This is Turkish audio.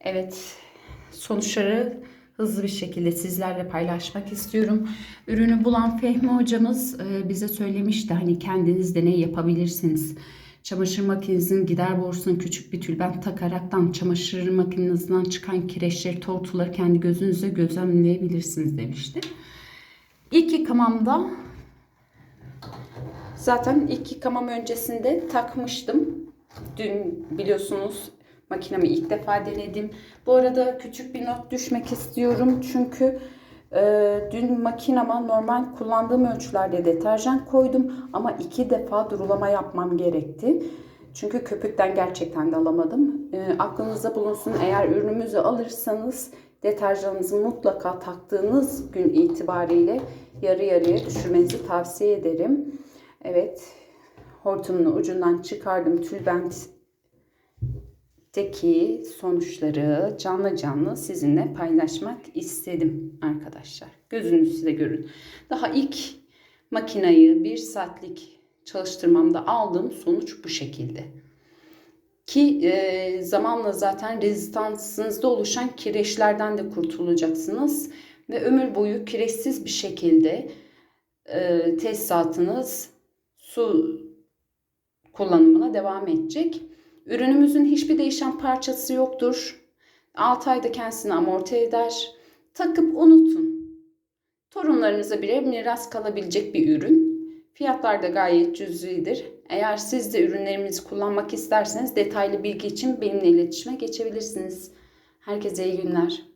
Evet, sonuçları hızlı bir şekilde sizlerle paylaşmak istiyorum. Ürünü bulan Fehmi hocamız e, bize söylemişti hani kendiniz deney yapabilirsiniz. Çamaşır makinenizin gider borusuna küçük bir tülbent takaraktan çamaşır makinenizden çıkan kireçleri, tortuları kendi gözünüze gözlemleyebilirsiniz demişti. İlk yıkamamda zaten ilk yıkamam öncesinde takmıştım. Dün biliyorsunuz makinemi ilk defa denedim. Bu arada küçük bir not düşmek istiyorum. Çünkü e, dün makinama normal kullandığım ölçülerde deterjan koydum. Ama iki defa durulama yapmam gerekti. Çünkü köpükten gerçekten de alamadım. E, aklınızda bulunsun eğer ürünümüzü alırsanız deterjanınızı mutlaka taktığınız gün itibariyle yarı yarıya düşürmenizi tavsiye ederim. Evet hortumun ucundan çıkardım tülbent teki sonuçları canlı canlı sizinle paylaşmak istedim arkadaşlar. Gözünüzü de görün. Daha ilk makinayı bir saatlik çalıştırmamda aldığım sonuç bu şekilde. Ki e, zamanla zaten rezistansınızda oluşan kireçlerden de kurtulacaksınız. Ve ömür boyu kireçsiz bir şekilde e, tesisatınız su kullanımına devam edecek. Ürünümüzün hiçbir değişen parçası yoktur. 6 ayda kendisini amorti eder. Takıp unutun. Torunlarınıza bile miras kalabilecek bir ürün. Fiyatlar da gayet cüzidir. Eğer siz de ürünlerimizi kullanmak isterseniz detaylı bilgi için benimle iletişime geçebilirsiniz. Herkese iyi günler.